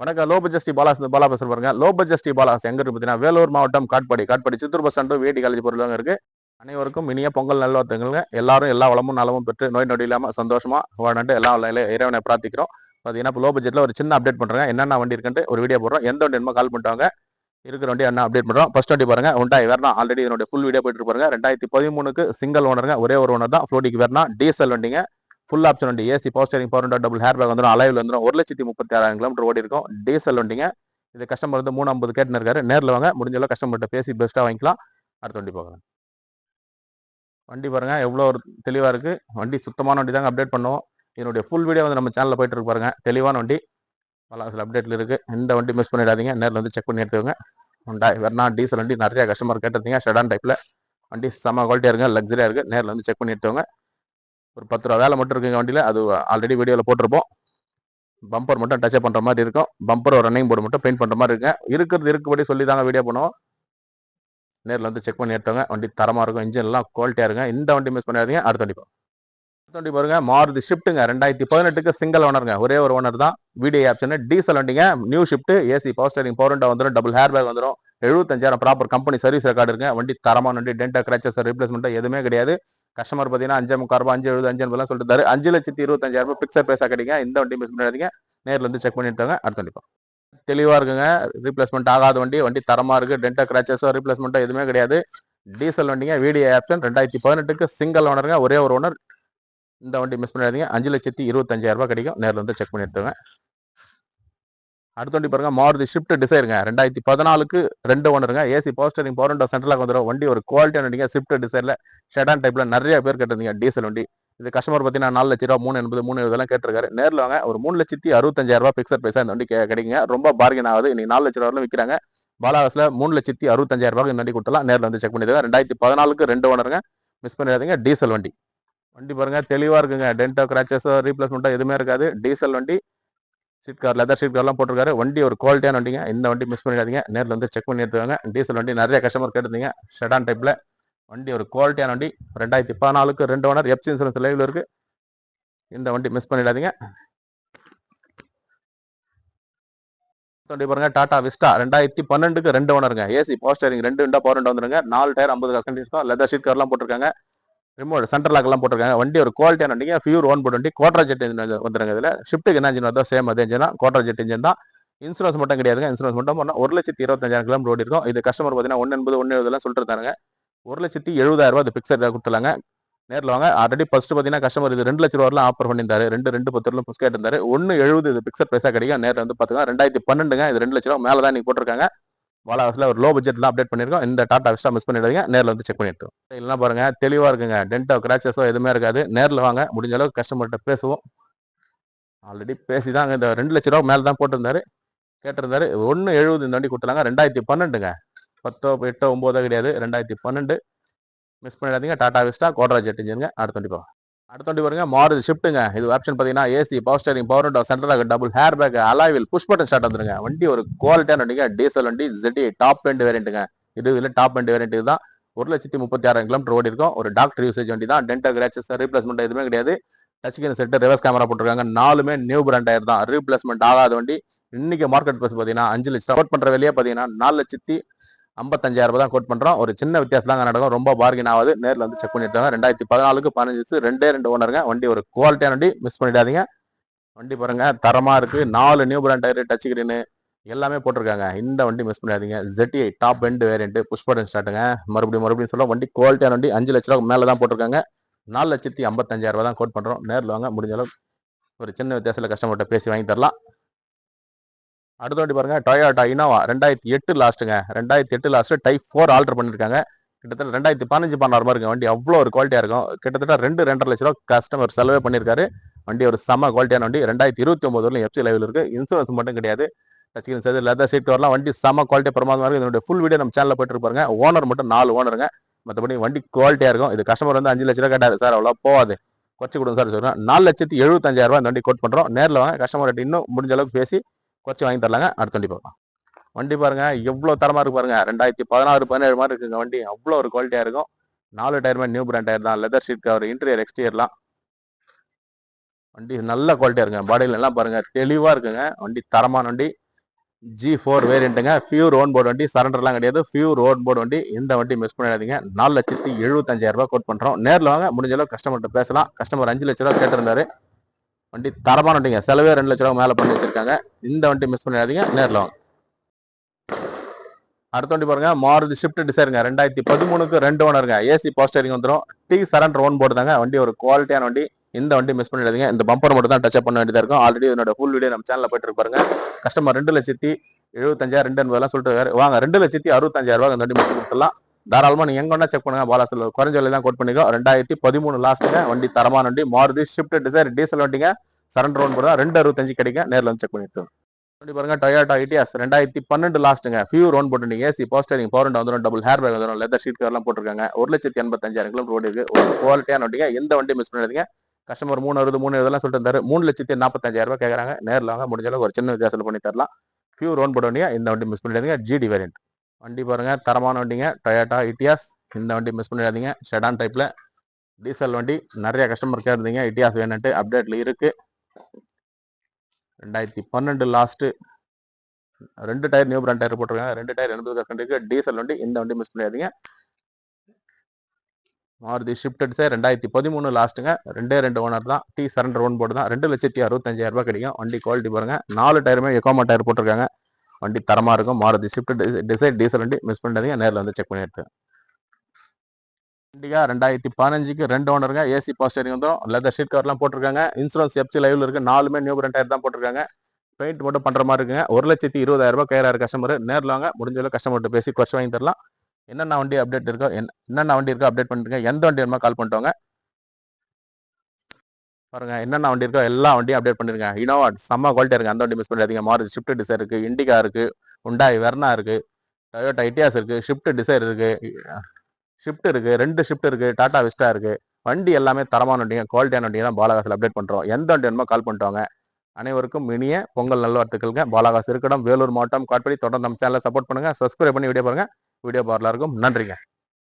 வணக்கம். லோ ஜஸ்டி பாலாஸ் பாலா பேசுற பாருங்க. லோ ஜஸ்டி பாலாஸ் எங்க இருக்கு பார்த்தீங்கன்னா வேலூர் மாவட்டம் காட்பாடி. காட்பாடி சித்தூர் பஸ் ஸ்டாண்டு வேடி காலேஜ் பொருளாங்க இருக்கு. அனைவருக்கும் இனிய பொங்கல் நல்வாழ்த்துக்களுங்க. எல்லாரும் எல்லா வளமும் நலமும் பெற்று நோய் நொடி இல்லாம சந்தோஷமா வாழ்ந்துட்டு எல்லா இறைவனை பிரார்த்திக்கிறோம். பார்த்தீங்கன்னா இப்போ லோ பட்ஜெட்ல ஒரு சின்ன அப்டேட் பண்றேன் என்னென்ன வண்டி இருக்குன்ட்டு ஒரு வீடியோ போடுறோம். எந்த வண்டி என்னமோ கால் பண்ணிட்டாங்க இருக்கிற வண்டி என்ன அப்டேட் பண்றோம்? ஃபர்ஸ்ட் வண்டி பாருங்க. உண்டாய் வேறனா ஆல்ரெடி இதனுடைய ஃபுல் வீடியோ போயிட்டு பாருங்க. ரெண்டாயிரத்தி பதிமூணுக்கு சிங்கிள் ஓனருங்க ஒரே ஒரு ஓனர் தான். ஃப்ளோடிக்கு வேறனா டீசல் வண்டிங்க. ஃபுல் ஆப்ஷன் வண்டி AC power steering power double airbag வந்துடும் அலைவில் வந்துடும் ஒரு லட்சத்தி முப்பத்தி ஆறாயிரம் கிலோமீட்டர் ஓடி இருக்கும் டீசல் வண்டிங்க. இது கஸ்டமர் வந்து மூணு ஐம்பது கேட்டுன்னு இருக்காரு. நேரில் வாங்க. முடிஞ்சளவு கஸ்டமர்கிட்ட பேசி பெஸ்ட்டாக வாங்கிக்கலாம். அடுத்த வண்டி பார்க்கலாம். வண்டி பாருங்க. எவ்வளோ ஒரு தெளிவாக இருக்குது வண்டி சுத்தமான வண்டி தாங்க அப்டேட் பண்ணுவோம். இதனுடைய ஃபுல் வீடியோ வந்து நம்ம சேனலில் போயிட்டு இருக்கு பாருங்கள் தெளிவான வண்டி. பல சில அப்டேட்டில் இருக்குது இந்த வண்டி மிஸ் பண்ணிடாதீங்க. நேரில் வந்து செக் பண்ணி எடுத்துக்கோங்க. உண்டா வெர்னா டீசல் வண்டி நிறையா கஸ்டமர் கேட்டிருந்தீங்க. ஷெடான் டைப்பில் வண்டி செம்ம குவாலிட்டியாக இருக்கு லக்ஸரியாக இருக்குது நேரில் வந்து செக் பண்ணி எடுத்துக்கோங்க. ஒரு பத்து ரூபா வேலை மட்டும் இருக்குங்க வண்டியில். அது ஆல்ரெடி வீடியோவில் போட்டிருப்போம். பம்பர் மட்டும் டச் பண்ணுற மாதிரி இருக்கும். பம்பர் ஒரு ரன்னிங் போர்டு மட்டும் பெயிண்ட் பண்ணுற மாதிரி இருக்குங்க இருக்கிறது இருக்குபடி சொல்லி தாங்க வீடியோ பண்ணுவோம். நேரில் வந்து செக் பண்ணி எடுத்தவங்க வண்டி தரமாக இருக்கும் இன்ஜின் எல்லாம் குவாலிட்டியாக இருங்க இந்த வண்டி மிஸ் பண்ணாதீங்க. அடுத்த வண்டி அடுத்த வண்டி பாருங்க. மாறுதி ஷிஃப்ட்டுங்க ரெண்டாயிரத்தி பதினெட்டுக்கு சிங்கிள் ஓனருங்க ஒரே ஒரு ஓனர் தான். வீடியோ ஆப்ஷன் டீசல் வண்டிங்க. New Swift AC power steering power வந்துடும் டபுள் ஹேர் பேக் வந்துடும் எழுபத்தஞ்சாயிரம் ப்ராப்பர் கம்பெனி சர்வீஸ் ரெக்கார்டு இருக்குங்க வண்டி தரமான வண்டி டென்டா கிராச்சஸ் ரீப்ளேஸ்மெண்ட் எதுவுமே கிடையாது. கஸ்டமர் பார்த்தீங்கன்னா அஞ்சு முக்கால் ரூபாய் அஞ்சு எழுபது அஞ்சு எல்லாம் சொல்லிட்டு தரு அஞ்சு லட்சத்தி இருபத்தஞ்சாயிரம் ரூபாய் பிக்சர் பேசா கிடைக்கும். இந்த வண்டி மிஸ் பண்ணாதீங்க. நேரில் வந்து செக் பண்ணிட்டாங்க அடுத்த கண்டிப்பாக தெளிவாக இருக்குங்க. ரீப்ளேஸ்மெண்ட் ஆகாத வண்டி. வண்டி தரமாக இருக்குது டென்டா கிராச்சஸோ ரீப்ளேஸ்மெண்ட்டோ எதுவுமே கிடையாது. டீசல் வண்டிங்க வீடியோ ஆப்ஷன் ரெண்டாயிரத்தி பதினெட்டுக்கு சிங்கிள் ஓனருங்க ஒரே ஒரு ஓனர் இந்த வண்டி மிஸ் பண்ணாதீங்க. அஞ்சு லட்சத்தி இருபத்தஞ்சாயிரம் ரூபாய் கிடைக்கும். நேரில் வந்து செக் பண்ணி அடுத்தவண்டி அடுத்த வண்டி பாருங்க மாருதி ஷிஃப்ட் டிசைருங்க ரெண்டாயிரத்தி பதினாலுக்கு ரெண்டு ஓனருங்க AC power steering power window சென்ட்ரலாக வந்துடும் வண்டி ஒரு குவாலிட்டியான வண்டிங்க ஷிஃப்ட் டிசைரில் ஷெடான் டைப்ல நிறைய பேர் கேட்டிருந்தீங்க டீசல் வண்டி. இது கஸ்டமர் பார்த்தீங்கன்னா நாலு லட்ச ரூபா மூணு எண்பது மூணு இதெல்லாம் கேட்டிருக்காரு. நேரில் வாங்க ஒரு மூணு லட்சத்தி அறுபத்தஞ்சாயிரம் பிக்சர் பைசா இந்த வண்டி கிடைக்குங்க. ரொம்ப பார்கன் ஆகுது. இன்னைக்கு நாலு லட்ச ரூபாயிலும் விற்கிறாங்க பாலாவாஸில் மூணு லட்சத்தி அறுபத்தஞ்சாயிரம் ரூபாய்க்கு இந்த வண்டி கொடுத்தலாம் நேரில் வந்து செக் பண்ணிடுங்க. ரெண்டாயிரத்தி பதினாலுக்கு ரெண்டு ஒன்றுங்க மிஸ் பண்ணிடாதீங்க. டீசல் வண்டி. வண்டி பாருங்க தெளிவாக இருக்குங்க. டென்டோ கிராச்சஸோ ரீப்ளேஸ்மெண்ட்டோ எதுவுமே இருக்காது. டீசல் வண்டி. ஷீட் கார் லெதர் ஷீட் கார்லாம் போட்டிருக்காரு. வண்டி ஒரு குவாலிட்டியான வண்டிங்க. இந்த வண்டி மிஸ் பண்ணிடாதீங்க. நேரில் வந்து செக் பண்ணி எடுத்துவாங்க டீசல் வண்டி நிறைய கஸ்டமர் கேட்டிருந்தீங்க. ஷெடான் டைப்பில் வண்டி ஒரு குவாலிட்டியான வண்டி. ரெண்டாயிரத்தி பதினாலுக்கு ரெண்டு ஓனர் எப்சி இன்சூரன்ஸ் லைவில் இருக்குது இந்த வண்டி மிஸ் பண்ணிடாதீங்க. வண்டி பாருங்க டாடா விஸ்டா ரெண்டாயிரத்தி பன்னெண்டுக்கு ரெண்டு ஓனருங்க ஏசி பவர் ஸ்டேரிங் ரெண்டு விண்டா பவர் ரெண்டு வந்துருங்க. நாலு டயர் ஐம்பது கண்டிஷன் லெதர் ஷீட் கார்லாம் போட்டிருக்காங்க. ரிமோட் சென்டர் லாக்லாம் போட்டிருக்காங்க. வண்டி ஒரு குவாலிட்டியான வண்டிங்க ஃபியூர் ஒன் போட்டு வண்டி கோட்ரா ஜெட் இன்ஜின் வந்துருங்க இதில். ஷிஃப்ட்டுக்கு என்ன இன்ஜின் வருதோ சேம் அதே இன்ஜின் தான். கோட்ரா ஜெட் இன்ஜின் தான். இன்சூரன்ஸ் மட்டும் கிடையாதுங்க. இன்சூரன்ஸ் மட்டும் பண்ணா ஒரு லட்சத்தி இருபத்தஞ்சாயிரம் கிலோமீட்டர் ஓடி இருக்கும். இது கஸ்டமர் பார்த்தீங்கன்னா ஒன்று எண்பது ஒன்று எழுபதுலாம் சொல்லிட்டு இருந்தாங்க ஒரு லட்சத்தி எழுபதாயிரம் ரூபா அது பிக்சர் கொடுத்துலாங்க நேரில் வாங்க. ஆல்ரெடி ஃபர்ஸ்ட் பார்த்தீங்கன்னா கஸ்டமர் இது ரெண்டு லட்ச ரூபாய்லாம் ஆஃபர் பண்ணியிருந்தாரு. ரெண்டு ரெண்டு பத்து ரூபா புஸ் கேட்டிருந்தாரு ஒன்று எழுபது இது பிக்சர் பைசா கிடைக்கும். நேரில் வந்து பார்த்துக்கலாம் ரெண்டாயிரத்தி பன்னெண்டுங்க. இது ரெண்டு லட்ச ரூபா மேலே தான் நீங்கள் போட்டிருக்காங்க. வாலாவாசில் ஒரு லோ பட்ஜெட்லாம் அப்டேட் பண்ணியிருக்கோம் இந்த டாட்டா விஸ்டா மிஸ் பண்ணிடுறீங்க நேரில் வந்து செக் பண்ணிட்டு இல்லைன்னா பாருங்கள் தெளிவாக இருக்குங்க. டென்ட்டோ கிராச்சஸோ எதுவுமே இருக்காது. நேரில் வாங்க. முடிஞ்ச அளவுக்கு கஸ்டமர்கிட்ட பேசுவோம். ஆல்ரெடி பேசி தான் இந்த ரெண்டு லட்ச ரூபா மேலே தான் போட்டிருந்தாரு. கேட்டிருந்தாரு. ஒன்று எழுபது இந்த வண்டி கொடுத்துலாங்க ரெண்டாயிரத்தி பன்னெண்டுங்க. பத்தோ எட்டோ ஒம்போதோ கிடையாது. ரெண்டாயிரத்தி பன்னெண்டு. மிஸ் பண்ணிடாதீங்க. டாடா விஸ்டா கோட்ரா ஜெட் இன்ஜினுங்க அடுத்த வண்டி போகும் அடுத்த வண்டி பாருங்க மாருதி ஷிஃப்ட்டுங்க இது ஆப்ஷன் பார்த்தீங்கன்னா AC power steering power window ஆக double airbag alloy wheel push button start வந்துருங்க. வண்டி ஒரு குவாலிட்டியான வண்டிங்க டீசல் வண்டி ZD டாப் எண்ட் வேரியண்ட்டுங்க இது இதில் டாப் எண்ட் வேரியண்ட் தான் ஒரு லட்சத்தி முப்பத்தி ஆறாயிரம் கிலோமீட்டர் ஓடி இருக்கும். ஒரு டாக்டர் யூசேஜ் வண்டி தான் டென்டா கிராச்சஸ் ரீப்ளேஸ்மெண்ட் எதுவுமே கிடையாது. Touch set set reverse camera போட்டிருக்காங்க. நாலுமே நியூ பிராண்ட் டயர் தான் ரீப்ளேஸ்மெண்ட் ஆகாத வண்டி. இன்னைக்கு மார்க்கெட் ப்ரைஸ் பார்த்தீங்கன்னா அஞ்சு லட்சம் கோட் பண்ணுற வெளியே பார்த்தீங்கன்னா நாலு லட்சத்தி ஐம்பத்தஞ்சாயிரம் தான் கோட் பண்றோம். ஒரு சின்ன வித்தியாசம் தான் நடக்கும் ரொம்ப பார்கின் ஆகுது. நேரில் வந்து செக் பண்ணிட்டு ரெண்டாயிரத்தி பதினாலுக்கு பதினஞ்சு ரெண்டே ரெண்டு ஓனருங்க வண்டி ஒரு குவாலிட்டியான வண்டி மிஸ் பண்ணிடாதீங்க. வண்டி பாருங்க தரமா இருக்கு. நாலு new brand tyre touch screen எல்லாமே போட்டிருக்காங்க. இந்த வண்டி மிஸ் பண்ணாதீங்க ZTI top end variant push button ஸ்டார்ட்டுங்க மறுபடியும் மறுபடியும் சொல்ல வண்டி குவாலிட்டியான வண்டி அஞ்சு லட்ச ரூபா மேலே தான் போட்டிருக்காங்க. நாலு லட்சத்தி ஐம்பத்தஞ்சாயிரம் ரூபா தான் கோட் பண்றோம். நேரில் வாங்க. முடிஞ்ச ஒரு சின்ன வித்தியாசத்தில் கஸ்டமர்கிட்ட பேசி வாங்கி தரலாம் அடுத்த வண்டி பாருங்க டொயோட்டா இனோவா ரெண்டாயிரத்தி எட்டு லாஸ்ட்டுங்க. ரெண்டாயிரத்தி எட்டு லாஸ்ட்டு டைப் ஃபோர் ஆல்டர் பண்ணியிருக்காங்க கிட்டத்தட்ட ரெண்டாயிரத்தி பதினஞ்சு பண்ணாறு மாதிரி இருக்கும் வண்டி அவ்வளோ ஒரு குவாலிட்டியாக இருக்கும். கிட்டத்தட்ட ரெண்டு ரெண்டரை லட்ச ரூபா கஸ்டமர் செலவே பண்ணியிருக்காரு வண்டி ஒரு செம குவாலிட்டியான வண்டி. ரெண்டாயிரத்தி இருபத்தி ஒம்பது வரலும் எஃப்சி லைவில் இருக்குது இன்சூரன்ஸ் மட்டும் கிடையாது. டச் சேர்த்து லெதர் சீட் வரலாம் வண்டி செம குவாலிட்டி பிரமாதமாக இருக்கு. இதனுடைய ஃபுல் வீடியோ நம்ம சேனலில் போயிட்டு பாருங்க. ஓனர் மட்டும் நாலு ஓனருங்க மற்றபடி வண்டி குவாலிட்டியாக இருக்கும். இது கஸ்டமர் வந்து அஞ்சு லட்ச ரூபா கேட்டார். சார் அவ்வளோ போகாது. குறைச்சி கொடுங்க சார். சொல்கிறேன் நாலு லட்சத்தி எழுபத்தஞ்சாயிரம் இந்த வண்டி கோட் பண்ணுறோம் நேரில் வாங்க. கஸ்டமர் இன்னும் முடிஞ்ச அளவுக்கு பேசி குறைச்சி வாங்கி தரலாங்க. அடுத்த வண்டி பார்க்கலாம். வண்டி பாருங்க எவ்வளோ தரமாக இருக்கு பாருங்க. ரெண்டாயிரத்தி பதினாறு பதினேழு மாதிரி இருக்குங்க வண்டி. அவ்வளோ ஒரு குவாலிட்டியாக இருக்கும். நாலு டயருமே நியூ பிராண்ட் டயர் தான். லெதர் ஷீட் கவர் இன்டீரியர் எக்ஸ்டீரியர்லாம் வண்டி நல்ல குவாலிட்டியாக இருக்குங்க. பாடியில எல்லாம் பாருங்க தெளிவாக இருக்குங்க. வண்டி தரமான வண்டி. ஜி ஃபோர் வேரியண்ட்டுங்க ஃபியூர் ஓன் போர்டு வண்டி. சரண்டர்லாம் கிடையாது. ஃபியூர் ஓன் போர்டு வண்டி. இந்த வண்டி மிஸ் பண்ணிடாதீங்க நாலு லட்சத்தி எழுபத்தஞ்சாயிரம் ரூபாய் கோட் பண்ணுறோம் நேரில் வாங்க. முடிஞ்சளவு கஸ்டமர்கிட்ட பேசலாம். கஸ்டமர் அஞ்சு லட்ச ரூபா கேட்டிருந்தாரு. வண்டி தரமான வண்டிங்க. செலவே ரெண்டு லட்ச ரூபா மேலே பண்ணி வச்சிருக்காங்க. இந்த வண்டி மிஸ் பண்ணிடாதீங்க. நேரில் வாங்க. அடுத்த வண்டி பாருங்க. மாருதி ஷிஃப்ட் டிசைருங்க ரெண்டாயிரத்தி பதிமூணுக்கு ரெண்டு ஓனருங்க. ஏசி போஸ்டரிங் வந்துடும் டி சரண்டர் ஓன் போர்டு தாங்க வண்டி ஒரு குவாலிட்டியான வண்டி. இந்த வண்டி மிஸ் பண்ணிடாதீங்க. இந்த பம்பர் மட்டும் தான் டச் பண்ண வேண்டியதாக இருக்கும். ஆல்ரெடி என்னோட ஃபுல் வீடியோ நம்ம சேனலில் போயிட்டு பாருங்க. கஸ்டமர் ரெண்டு லட்சத்தி எழுபத்தஞ்சாயிரம் ரெண்டு எண்பதுலாம் சொல்லிட்டு வாங்க ரெண்டு லட்சத்தி அறுபத்தஞ்சாயிரம் ரூபா இந்த வண்டி மட்டும் கொடுத்துலாம் தாராளமா நீங்க எங்க வேணா செக் பண்ணுங்க. பாலாசில் குறைஞ்ச விலை தான் கோட் பண்ணிக்கோ. ரெண்டாயிரத்தி பதிமூணு லாஸ்ட்டுங்க வண்டி தரமான வண்டி. மாறுதி ஷிஃப்ட் டிசைர் டீசல் வண்டிங்க. சரண்டர் ஓன் போடுறா ரெண்டு அறுபத்தஞ்சு கிடைக்கும் நேரில் வந்து செக் பண்ணிட்டு வண்டி பாருங்க. டொயோட்டா ஐடிஎஸ் ரெண்டாயிரத்தி பன்னெண்டு லாஸ்ட்டுங்க pure own board AC power steering power வந்துடும் டபுள் ஹேர் பேக் வந்துடும் லெதர் ஷீட் கவர்லாம் போட்டிருக்காங்க. ஒரு லட்சத்தி எண்பத்தஞ்சாயிரம் கிலோமீட்டர் ஓடி இருக்கு. ஒரு குவாலிட்டியான வண்டிங்க. எந்த வண்டி மிஸ் பண்ணாதீங்க. கஸ்டமர் மூணு அறுபது மூணு இதெல்லாம் சொல்லிட்டு இருந்தாரு. மூணு லட்சத்தி நாற்பத்தஞ்சாயிரம் ரூபாய் கேட்குறாங்க நேரில் வாங்க. முடிஞ்ச அளவுக்கு ஒரு சின்ன வித்தியாசத்தில் பண்ணி தரலாம். ஃபியூர் ரோன் போட இந்த வண்டி மிஸ் பண்ணிடுங்க ஜிடி வேரியன்ட் வண்டி பாருங்க தரமான வண்டிங்க. டொயோட்டா இட்டியாஸ் இந்த வண்டி மிஸ் பண்ணிடாதீங்க. ஷெடான் டைப்பில் டீசல் வண்டி. நிறைய கஸ்டமர் கேட்டிருந்தீங்க. இட்டியாஸ் வேணுன்ட்டு அப்டேட்ல இருக்குது ரெண்டாயிரத்தி பன்னெண்டு லாஸ்ட்டு ரெண்டு டயர் நியூ பிராண்ட் டயர் போட்டிருக்காங்க. ரெண்டு டயர் எண்பது பர்சன்ட் இருக்குது டீசல் வண்டி. இந்த வண்டி மிஸ் பண்ணிடாதீங்க. மாருதி ஷிஃப்ட் சார் ரெண்டாயிரத்தி பதிமூணு லாஸ்ட்டுங்க ரெண்டே ரெண்டு ஓனர் தான். டி சரண்டர் ஒன் போர்டு தான் ரெண்டு லட்சத்தி அறுபத்தஞ்சாயிரம் ரூபாய் கிடைக்கும். வண்டி குவாலிட்டி பாருங்க. நாலு டயருமே எக்கோமா டயர் போட்டிருக்காங்க. வண்டி தரமாக இருக்கும். மாருதி ஷிஃப்ட் டிசைட் டீசல் வண்டி மிஸ் பண்ணாதீங்க. நேரில் வந்து செக் பண்ணி எடுத்து இண்டிகா ரெண்டாயிரத்தி பதினஞ்சுக்கு ரெண்டு ஓனருங்க ஏசி பாஸ்டரிங் வந்துடும் லெதர் ஷீட் கவர்லாம் போட்டிருக்காங்க. இன்சூரன்ஸ் எஃப்சி லைவில் இருக்குது நாலுமே நியூ பிராண்ட் டயர் தான் போட்டிருக்காங்க. பெயிண்ட் மட்டும் பண்ணுற மாதிரி இருக்குங்க. ஒரு லட்சத்தி இருபதாயிரம் ரூபாய் கையாரு கஸ்டமர் நேரில் வாங்க. முடிஞ்சளவு கஸ்டமர்கிட்ட பேசி குறைச்சு வாங்கி தரலாம். என்னென்ன வண்டி அப்டேட் இருக்கோ என்ன- என்னென்ன வண்டி இருக்கோ அப்டேட் பண்ணிருக்கேன் எந்த வண்டி வேணுமோ கால் பண்ணிட்டோங்க பாருங்க என்னென்ன வண்டி இருக்கோ எல்லா வண்டியும் அப்டேட் பண்ணிருங்க. இனோவா செம்ம குவாலிட்டி இருக்கு. அந்த வண்டி மிஸ் பண்ணாதீங்க மாருதி ஷிஃப்ட் டிசைர் இருக்கு இண்டிகா இருக்கு உண்டாய் வெர்னா இருக்கு டொயோட்டா இட்டியாஸ் இருக்கு ஷிஃப்ட் டிசைர் இருக்கு ஷிஃப்ட் இருக்கு ரெண்டு ஷிஃப்ட் இருக்கு டாடா விஸ்டா இருக்கு. வண்டி எல்லாமே தரமான வண்டிங்க குவாலிட்டியான வண்டிங்க தான் பாலகாசில் அப்டேட் பண்றோம். எந்த வண்டி வேணுமோ கால் பண்ணிட்டோங்க. அனைவருக்கும் இனிய பொங்கல் நல்வாழ்த்துக்கள்ங்க. பாலகாசு இருக்கட்டும் வேலூர் மாவட்டம் காட்படி தொடர்ந்து நம்ம சேனலை சப்போர்ட் பண்ணுங்க. சப்ஸ்கிரைப் பண்ணி வீடியோ பாருங்க. வீடியோ பார்லாம் நன்றிங்க.